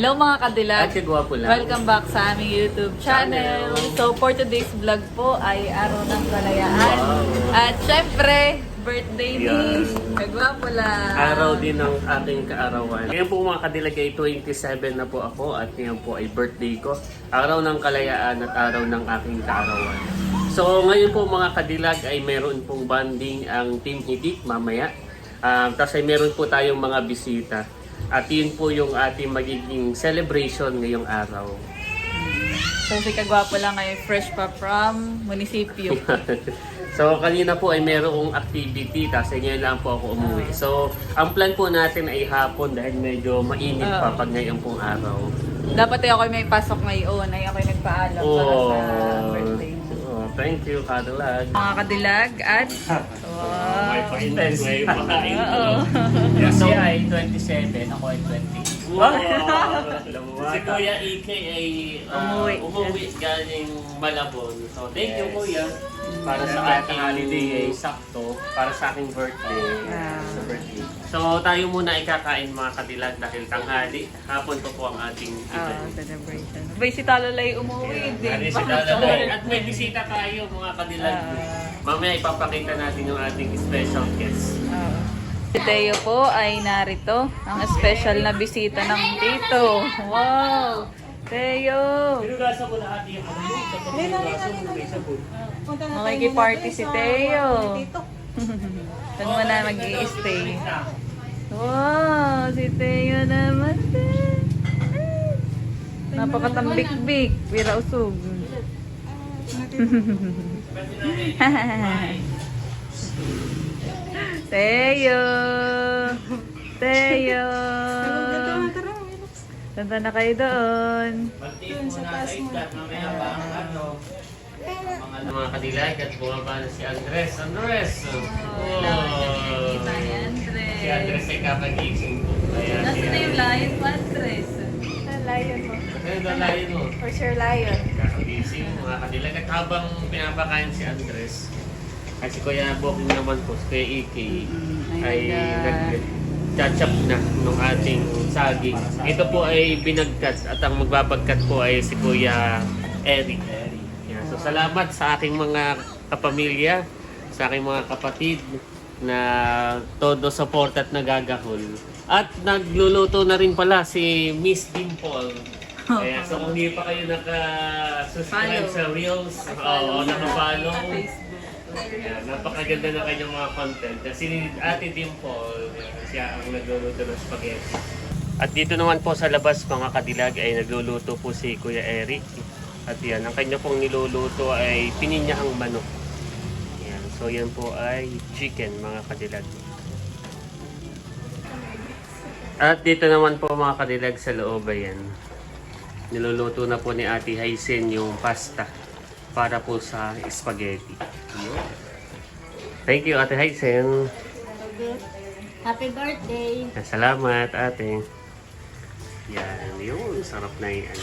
Hello mga kadilag. At kagwapo lang. Welcome back sa aming YouTube channel. Channel. So for today's vlog po ay araw ng kalayaan. Wow. At syempre, birthday ni Yes. Kagwapo lang. Araw din ng aking kaarawan. Ngayon po mga kadilag ay 27 na po ako at ngayon po ay birthday ko. Araw ng kalayaan at araw ng aking kaarawan. So ngayon po mga kadilag ay meron pong banding ang Team Hidik mamaya. Um, Tapos ay meron po tayong mga bisita. At yun po yung ating magiging celebration ngayong araw. So si Kagwapo lang ay fresh pa from munisipyo. so kanina po ay merong activity kasi ngayon lang po ako umuwi. So ang plan po natin ay hapon dahil medyo mainit pa Oo. pag ngayon pong araw. Dapat ay ako may pasok ngayon ay ako nagpaalam para sa birthday. Thank you, Cadillac. Mga kadilag at wow. May painan, may pakain. Oo. Yeah, so, Siya ay 27, ako ay 20. Wow! si Kuya Ike ay uh, Umuwi. umuwi galing Malabon. So thank you Yes. Kuya para sa ating holiday ay sakto. para sa aking birthday. Wow. Sa birthday. So tayo muna ay kakain mga kadilag dahil tanghali. Hapon pa po ang ating Ah, event. celebration. Bay si Talalay umuwi din. Ari si. Talalay. At may bisita tayo mga kadilag. Ah. Mamaya ipapakita natin yung ating special guest. Oo. Si Teo po ay narito. Ang special na bisita ng tito. Wow! Teo! Makiki-party si Teo. Saan mo na mag stay Wow! Si Teo naman. Napakatambik-bik. Pira usog. Teo! Teo! Santa na kayo doon. Magtiin mo na sa isla. Mamaya pa ang ano. Mga mga kadilag at bumaba na si Andres. Andres! Oh. Si Andres ay kakagising po. Nasaan si na yung lion mattress? Lion mo. Yung layo mo. For sure, lion. Kakagising mga kadilag. At habang pinapakain si Andres, ay si Kuya Booking naman po, si Kuya Iki, Mm, ay nag-chachap na nung ating saging. Ito po ay binagkat at ang magbabagkat po ay si Kuya Eric. Yan. So salamat sa aking mga kapamilya, sa aking mga kapatid na todo support at nagagahol. At nagluluto na rin pala si Miss Dimple. Kaya so kung hindi pa kayo naka-subscribe Follow. sa Reels, o naka-follow, Ayan, napakaganda ng kanyang mga content. Ni Ate Dimple, siya ang nagluluto ng spaghetti. At dito naman po sa labas mga kadilag ay nagluluto po si Kuya Eric. At yan, ang kanya pong niluluto ay pininyahang manok. Yan, so yan po ay chicken mga kadilag. At dito naman po mga kadilag sa loob ayan. Niluluto na po ni Ate Haisen yung pasta para po sa spaghetti. Yun. Thank you Ate Haisen. Happy birthday. Salamat ate. Yan, yun. Sarap na yan.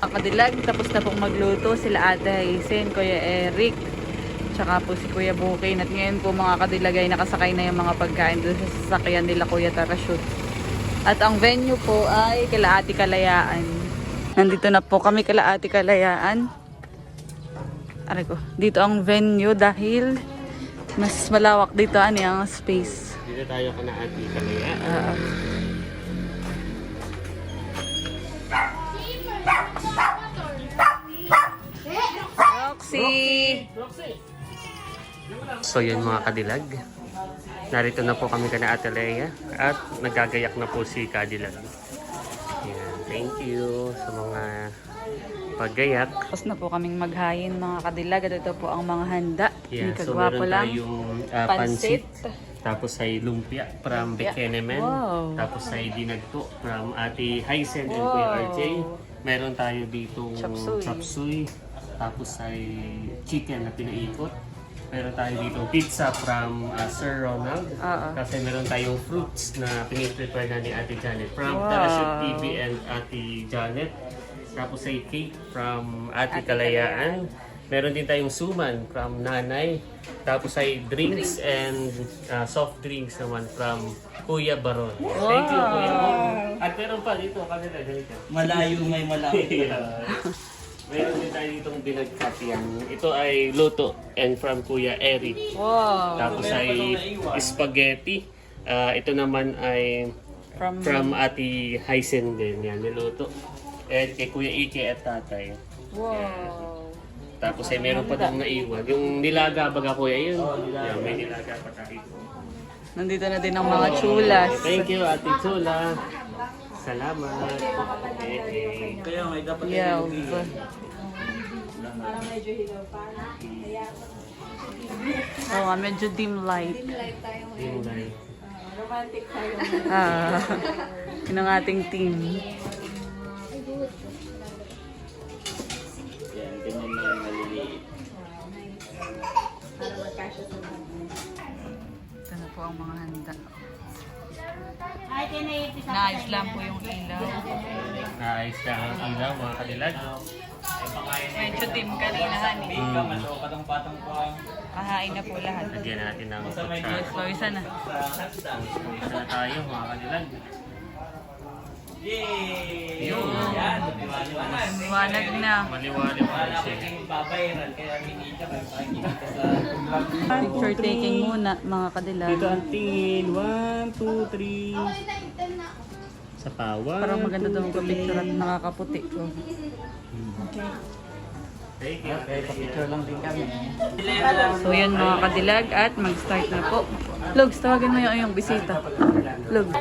Ang kadilag, tapos na pong magluto sila Ate Hazen, Kuya Eric, tsaka po si Kuya Bukin. At ngayon po mga kadilag ay nakasakay na yung mga pagkain doon sa sasakyan nila Kuya Tarashoot. At ang venue po ay kila Ate Kalayaan. Nandito na po kami kila Ate Kalayaan. Aray ko, dito ang venue dahil mas malawak dito ani ang space. Dito tayo ka na ate kalaya. Ah, Roxy! So yun mga kadilag. Narito na po kami kana Ate Leia at nagagayak na po si Kadilag. Yan, thank you sa mga paggayak. Tapos na po kaming maghain mga kadilag at ito po ang mga handa. Yeah, Hindi so kagwapo meron lang. tayong uh, Pansit. pansit. Tapos ay lumpia from Lumpia. Bekenemen. Wow. Tapos ay dinagto from Ate Hysen and Wow. Kuya RJ. Meron tayo dito Chop suey. chop suey. Tapos ay chicken na pinaikot. Meron tayo dito pizza from uh, Sir Ronald. Oo. Kasi meron tayong fruits na piniprepare na ni Ate Janet from Wow. Tarashoot TV and Ate Janet. Tapos ay cake from Ate, Ate Kalayaan. Meron din tayong suman from Nanay. Tapos ay drinks and uh, soft drinks naman from Kuya Baron. Thank you, Kuya Baron. At meron pa dito, kanila, ganito. Malayo may malapit. Yeah. Meron din tayo ditong yan. Ito ay luto and from Kuya Eric. Wow. Tapos ay spaghetti. Ah, ito naman ay From, from Ati Hysen din. Yan, niluto. And kay Kuya Ike at tatay. wow. Tapos ay meron pa din naiwan. Yung nilaga baga kuya yun. Yan, may nilaga pa tayo. Nandito na din ang mga chulas. Thank you, Ate Chula. Salamat. Okay. Kaya may dapat Yeah. Oo nga, medyo dim light. Yung live. Ah, yun ang ating team. Yan, ganyan na yung maliliit. Ito na po ang mga handa. Naayos sa lang po yung ilaw. Naayos na ang ilaw mga kadilag. Medyo dim kanina, honey. Pa. Kahain na po lahat. Lagyan natin ng. So, isa na. Sa. Isa na tayo mga kadilag. Yay! Yun. Yan, maliwanag. Liwanag na. Maliwanag po Wala ko yung babayaran, kaya minita sa Picture taking muna, mga kadilag. Dito ang tingin. One, two, three. Sa pawa. Parang maganda daw magpa-picture at nakakaputi. Oh. Thank you. picture lang din kami. So yun mga kadilag at mag-start na po. Lugs, tawagin mo yung bisita. Lugs.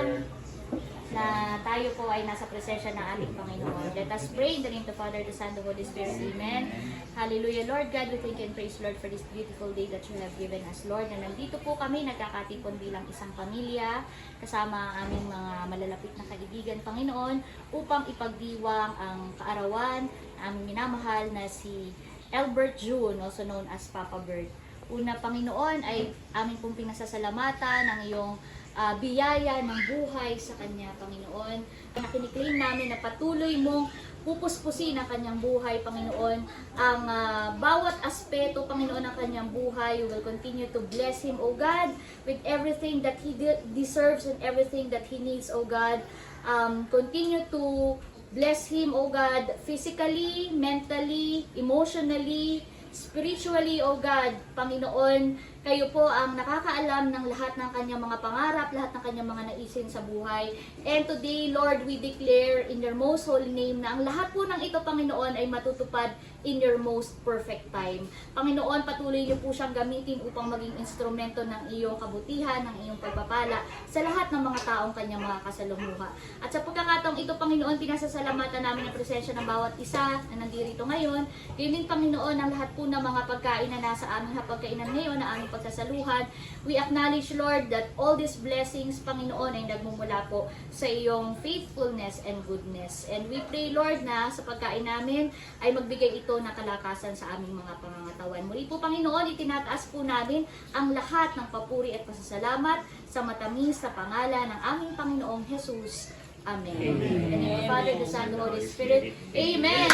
Na tayo po ay nasa presensya ng ating Panginoon. Let us pray the name of the Father, the Son, the Holy Spirit. Amen. Hallelujah. Lord God, we thank and praise Lord for this beautiful day that you have given us, Lord. Na nandito po kami, nagkakatipon bilang isang pamilya, kasama ang aming mga malalapit na kaibigan, Panginoon, upang ipagdiwang ang kaarawan ng aming minamahal na si Albert June, also known as Papa Bert. Una, Panginoon, ay aming pong pinasasalamatan ng iyong ah, biyaya ng buhay sa Kanya, Panginoon. Na kiniklaim namin na patuloy mong pupuspusin ang kanyang buhay, Panginoon. Ang ah, bawat aspeto, Panginoon, ng kanyang buhay, you will continue to bless him, O God, with everything that he de- deserves and everything that he needs, O God. Um, continue to bless him, O God, physically, mentally, emotionally, spiritually, O God, Panginoon, kayo po ang nakakaalam ng lahat ng kanyang mga pangarap, lahat ng kanyang mga naisin sa buhay. And today, Lord, we declare in your most holy name na ang lahat po ng ito, Panginoon, ay matutupad in your most perfect time. Panginoon, patuloy niyo po siyang gamitin upang maging instrumento ng iyong kabutihan, ng iyong pagpapala sa lahat ng mga taong kanyang mga kasalumuha. At sa pagkakataong ito, Panginoon, pinasasalamatan namin ang presensya ng bawat isa na nandito ngayon. Gayon din, Panginoon, ang lahat po ng mga pagkain na nasa aming hapagkainan ngayon, na aming pagsasaluhan. We acknowledge, Lord, that all these blessings, Panginoon, ay nagmumula po sa iyong faithfulness and goodness. And we pray, Lord, na sa pagkain namin ay magbigay ito ng kalakasan sa aming mga pangangatawan. Muli po, Panginoon, itinataas po namin ang lahat ng papuri at pasasalamat sa matamis na pangalan ng aming Panginoong Jesus. Amen. In the Father, the Son, the Holy Spirit. Amen.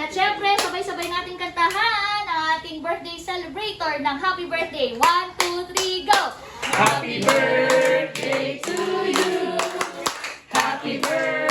At syempre, sabay-sabay nating kantahan ating birthday celebrator ng Happy Birthday. One, two, three, go! Happy birthday to you. Happy birthday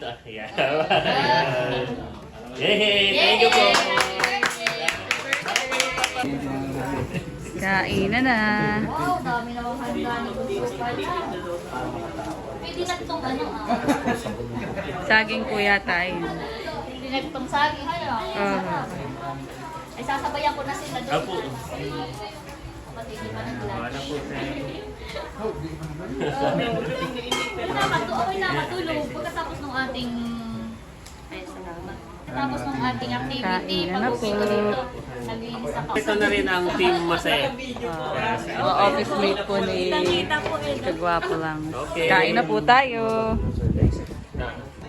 na gaganto. Ayan. Yay! Thank you po! Kainan na. Wow, dami namang handa ni Gusto pala. Pwede na itong ano ah. Saging po yata yun. Pwede na itong saging. Ano? Ah. Ay, sasabayan ko na sila doon. Apo. Pati di pa ng Wala Nakatu ako'y nakatulog pagkatapos ng ating ay salamat. Tapos ng ating activity, Kain na pag-uwi ko po. dito, naglinis ako. Ito na rin ang team Masaya. Mga office mate po ni Kagwapo lang. Okay. Kain na po tayo.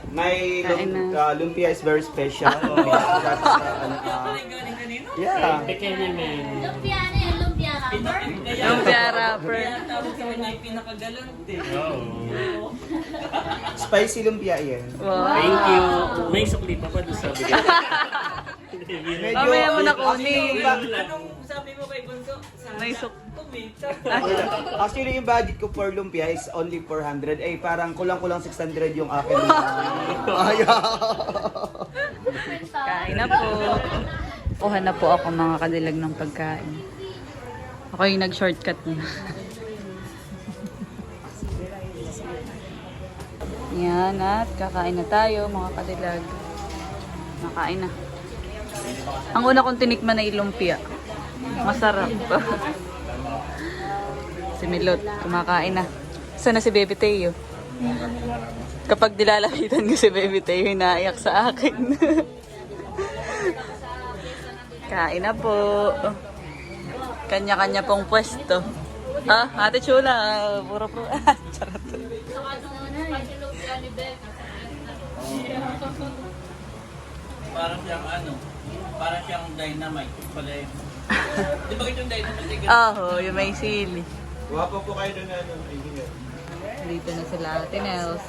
May Kain lum- na. uh, lumpia is very special. That's, uh, uh, yeah. Bikini man. Lumpia yan, lumpia rapper. Yung Tiara, per. Oh. Spicy lumpia yan. Wow. Thank you. May sukli pa ba doon sa bigay? Medyo, Mamaya mo na kunin. yung ba- May suk... Actually, yung budget ko for lumpia is only 400. Eh, parang kulang-kulang 600 yung akin. Ayaw. Kain na po. Kuha na po ako mga kadilag ng pagkain. Ako yung nag-shortcut na. Yan at kakain na tayo mga kadilag. Nakain na. Ang una kong tinikman na ilumpia. Masarap. si Milot, kumakain na. Sana si Baby Teo? Kapag dilalapitan ko si Baby Teo, inaiyak sa akin. Kain na po. Kanya-kanya pong pwesto. Ah, Ate Chula, puro po. Charot. Parang siyang ano, parang siyang dynamite. Pala yun. Di ba yung dynamite? Oh, yung may sili. Wapo po kayo doon ano. engineer. Dito na sila Ate Nels.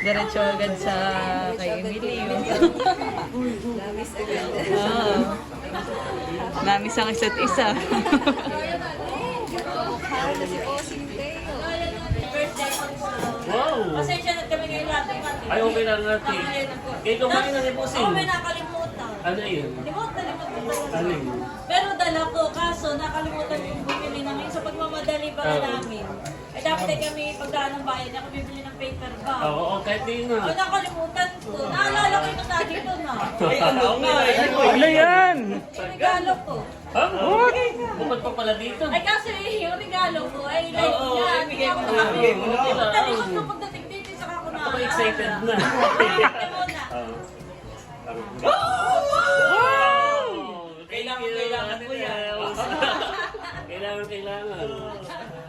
Diretso agad sa kay Emilio. Oo. Namis ang isa't isa. Wow! Pasensya na kami ngayon natin. Ay, okay lang natin. Kaya kumain na ni Pusing. Ako may nakalimutan. Ano yun? Limot na limot. Ano yun? Pero dala ko, kaso nakalimutan ko yung bumili namin. Sa pagmamadali para Oo. namin. Ay dapat ay kami pagdaan ng bayan, ako bibili ng paper bag. Oo, oo, kahit di na. Ay, nakalimutan ko. Naalala ko yung lagi ko na. Oo nga, eh. Ano yan? Yung regalo ko. Ha? Bukod pa pala dito. Ay kasi yung regalo ko ay like Oo, ibigay mo Hindi na. ako Ibigay mo na. Okay lang. Nalimot ko pagdating dito, saka ko na. Ako excited na. Ate muna. Oo. Kailangan, kailangan.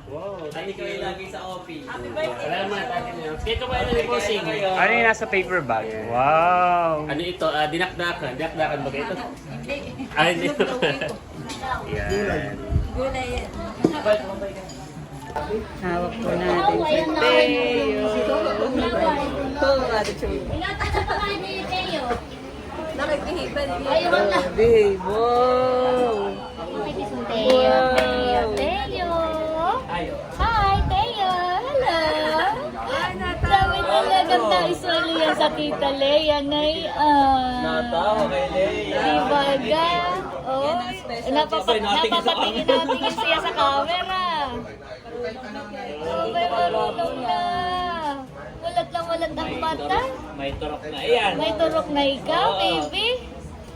Wow, Ay, thank ikaw ay lagi sa office. Happy birthday. Salamat, Ate Nels. Kaya kumain na ni Pusing. Ano yung nasa paper bag? Wow! Ano ito? Ah, dinakdakan. Dinakdakan ba ito? Hindi. Ah, hindi. Yan. Gulay yan. Hawak po natin si Teo. Oh, Ate Chula. Ingatan na pa kayo ni Teo. Ayun na. Babe, wow! Teo, Teo, Teo. Hi, Teo. Hello. Sabi talaga na iswali yan sa Tita Leia na Natawa kay Leia. Diba ga? Oh, napapat napapatingin natingin siya sa camera. May marunong na. Walat lang walat ang bata. May turok na. Ayan. May turok na ikaw, baby.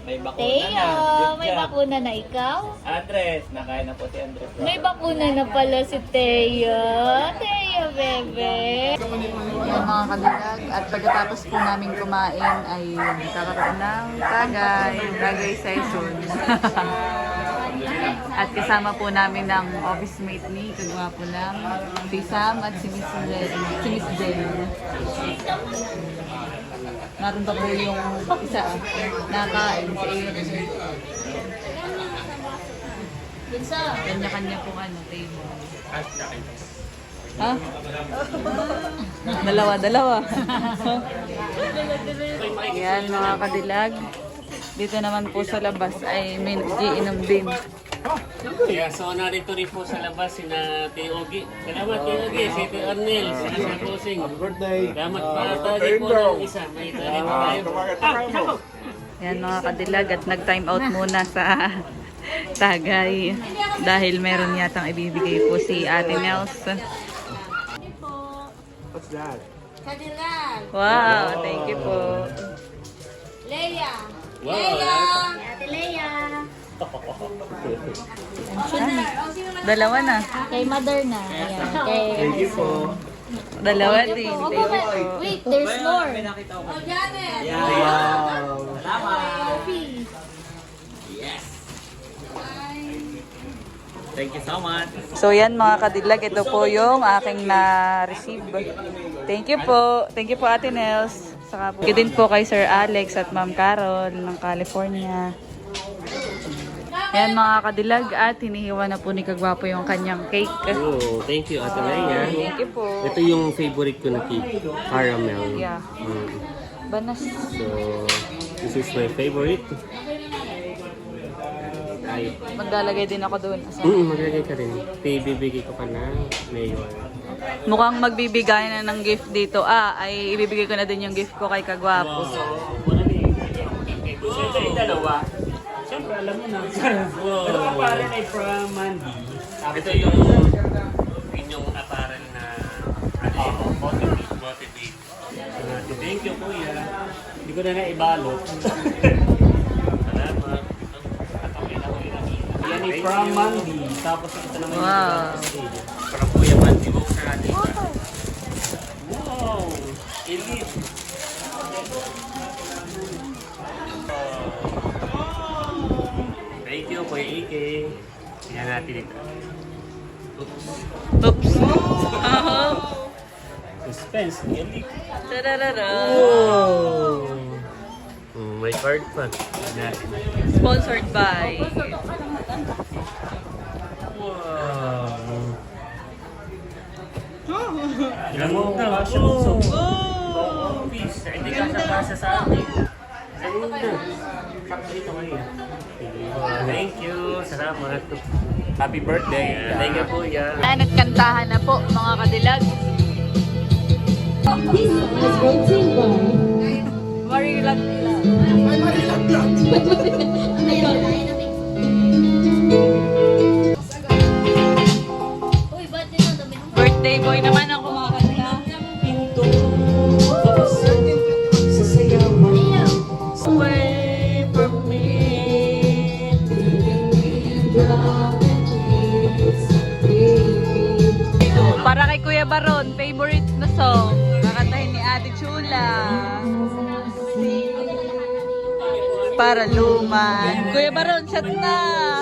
May bakuna Teo, na. Good may job. bakuna na ikaw. Andres, nakain na po si Andres. May bakuna na pala si Teo. Teo, bebe. Yan mga kadilag. At pagkatapos po namin kumain ay nagkakaroon ng tagay, tagay session. at kasama po namin ng office mate ni Kagwapo lang, si Sam at si Miss Jen. Si Miss Jen. Naroon pa po yung isa, nakain, si Aaron. Bunso. Kanya-kanya po ano, table. Ha? dalawa, dalawa. Yan mga kadilag. Dito naman po sa labas ay may nagiinom din. Yeah, so narito rin po sa labas si na Tio Ogi. Salamat Tio Ogi, si Tio Arnel, si Asa Pusing. Birthday. Salamat para tayo po ng isa. May tayo na tayo. Ah. Yan mga kadilag at nag-time out muna sa tagay. Dahil meron yatang ibibigay po si Ate Nels. What's that? Kadilan. Wow, thank you po. Leia. Wow, Ate Leia. Dalawa na. Kay mother na. Ayan. Kay Thank you po. Dalawa din. Oh, po. Wait, there's more. May nakita ko. Oh, Janet! Wow. Coffee. Yes. Thank you so much. So yan mga kadilag, ito po yung aking na-receive. Thank you po. Thank you po Ate Nels. Saka po. Thank you din po kay Sir Alex at Ma'am Carol ng California. Yan mga kadilag at hinihiwa na po ni Kagwapo yung kanyang cake. Oh, thank you, Ate Leia. Thank you po. Ito yung favorite ko na cake, caramel. Yeah. Mm. Banas. So, this is my favorite. Tayo. Maglalagay din ako doon. Mm, maglagay ka rin. Ibibigay ko pa na mayor. Mukhang magbibigay na ng gift dito. Ah, ay ibibigay ko na din yung gift ko kay Kagwapo. Siyempre, yung dalawa. Alam mo na. Ito pa parin ay from Mandy. Ito yung inyong apparel na ano yun? motivate. motivate. Thank you, kuya. Hindi ko na naibalot. Salamat. Yan ay from Mandy. Tapos ito naman Wow. Para po yung mantiwok sa atin. Wow! Elite. Thank you, Kuya Ike. Tingnan natin ito. Oops. Suspense. Elite. Tararara. Mm, may card pa. Natin. Sponsored by. Wow. Ilan mo? Kasya mo. So, Oh, peace. Hindi ka sa kasa sa atin. Ganda. Sakto ito ngayon. Thank you. Salamat. Happy birthday. Thank you, Kuya. Ayan at kantahan na po mga kadilag. Marilag Uy, Para luman. Kuya Baron, shot na!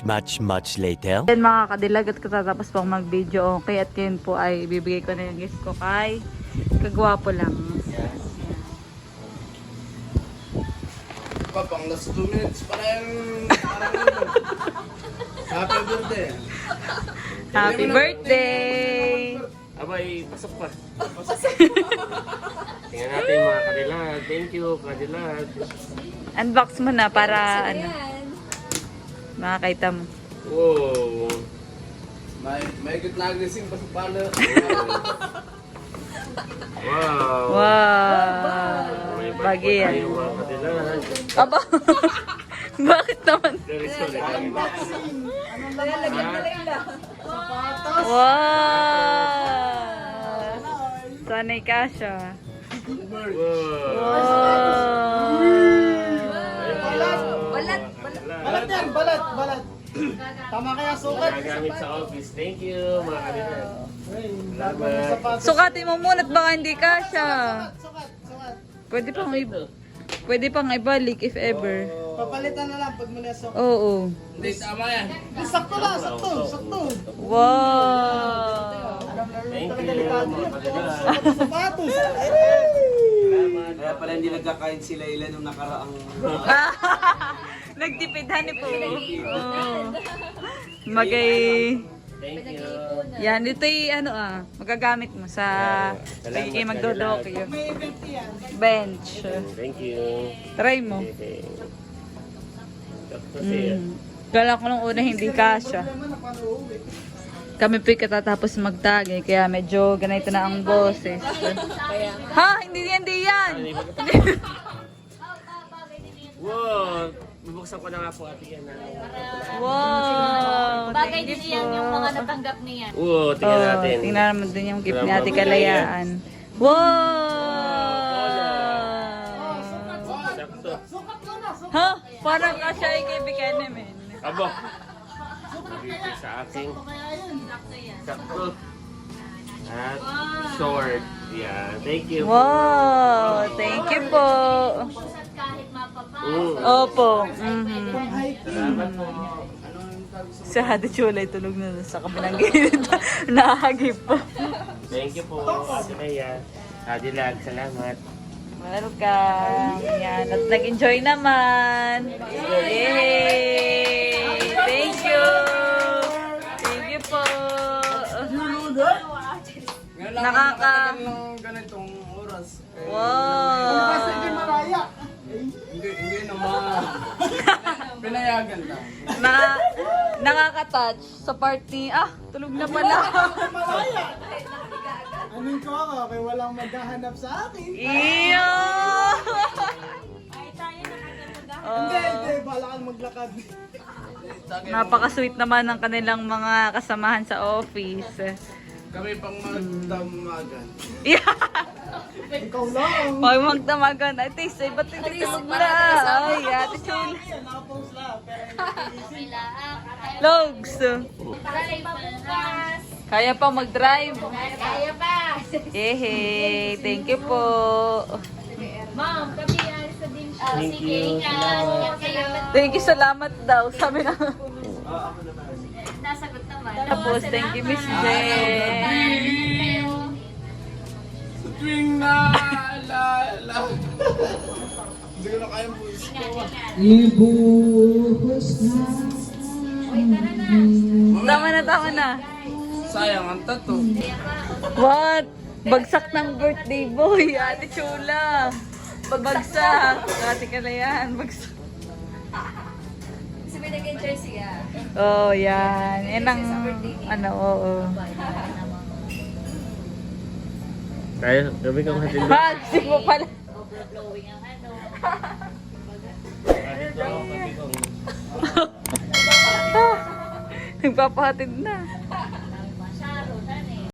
Much, much, much later. Then mga kadilag at katatapos pong mag-video okay at yun po ay ibibigay ko na yung gift ko kay kagwapo lang. Pa, pang last 2 minutes para yung... Happy birthday. Happy birthday! Abay, pasok pa. Tingnan natin mga kadilag. Thank you, kadilag. Unbox mo na para ano, makakita mo. Wow. May, may good na agresing pa sa pala. Wow. Wow! May Bagay yan. Aba! Bakit naman? Very solid. Wow! Sanay ka siya. Wow. Wow! Balat, Balat yan, balat, balat. Tama kaya sukat. Gagamit sa office. Thank you, mga. Salamat. Sukatin mo muna at baka hindi ka siya. Pwede pang i- Pwede pang ibalik if ever. Papalitan na lang pag muli sukat. Oo. Hindi, tama yan. Sakto lang, sakto, sakto. Thank Wow! you, mga kadilag. Sapatos. Kaya pala hindi nagkakain sila ilan nung nakaraang... Nagtipidhan ni po. Oh. Magay... Thank you. Yan, ito ano ah, magagamit mo sa Salamat, pagiging magdodok yun. Bench. Thank you. Try mo. Mm. Kala ko nung una hindi uuwi. Kami po katatapos magtagi, kaya medyo ganito na ang boses. Ha? Hindi yan, hindi yan! Wow! Bubuksan ko na nga po ate yan. wow! Bagay din yan po. yung mga natanggap niyan. Wow, tingnan Oh, natin. tingnan naman din yung gift ni Salamat, Ate Kuya. Kalayaan. Wow! Sakto. Ha? Parang kasya ay kay Bikanemen. Abo. Dito sa aking sakto. At sword. Yeah, thank you. Wow! Thank you po. At kahit mapapa, Mm. Opo. Mhm. Salamat po. Si Ate Chulay tulog na sa kabilang gilid. Nahagip po. Thank you po, Ate Maya. Ate Lag, salamat. Welcome. Yan. At nag-enjoy naman. Yay! Thank you. Thank you po. Nakaka... ng ganitong oras. Kasi hindi Wow. maraya. Hindi, hindi naman. Pinayagan lang. Naka, nakaka-touch sa party. Ah, tulog na pala. Anong ko ako? Kaya walang maghahanap sa akin. Iyo! Hindi, hindi. Bala kang maglakad. Napaka-sweet naman ng kanilang mga kasamahan sa office. Kami pang magdamagan. Yeah! Ikaw lang. Pag magdamagan, ay tis, ay ba't hindi tulog na? Ay, ate lang. Logs! Kaya pa bukas. Kaya pa mag-drive. Kaya pa. Yehey! Thank you po. Ma'am, kami ay sa din siya. Thank you. Thank you, salamat daw. Sabi na. Nasagot naman. Tapos, thank you, Miss Jen. Ibuhos na Tama na, tama na. Sayang ang tato. What? Bagsak ng birthday boy, Ate Chula. Bagsak. Ate Kalayan, bagsak. Kasi may nag-enjoy siya. Oh, yan. Yan ang, ano, oo. Tayo, gabi kang hatid. Magsi mo pala. Overflowing ang ano. Nagpapahatid na.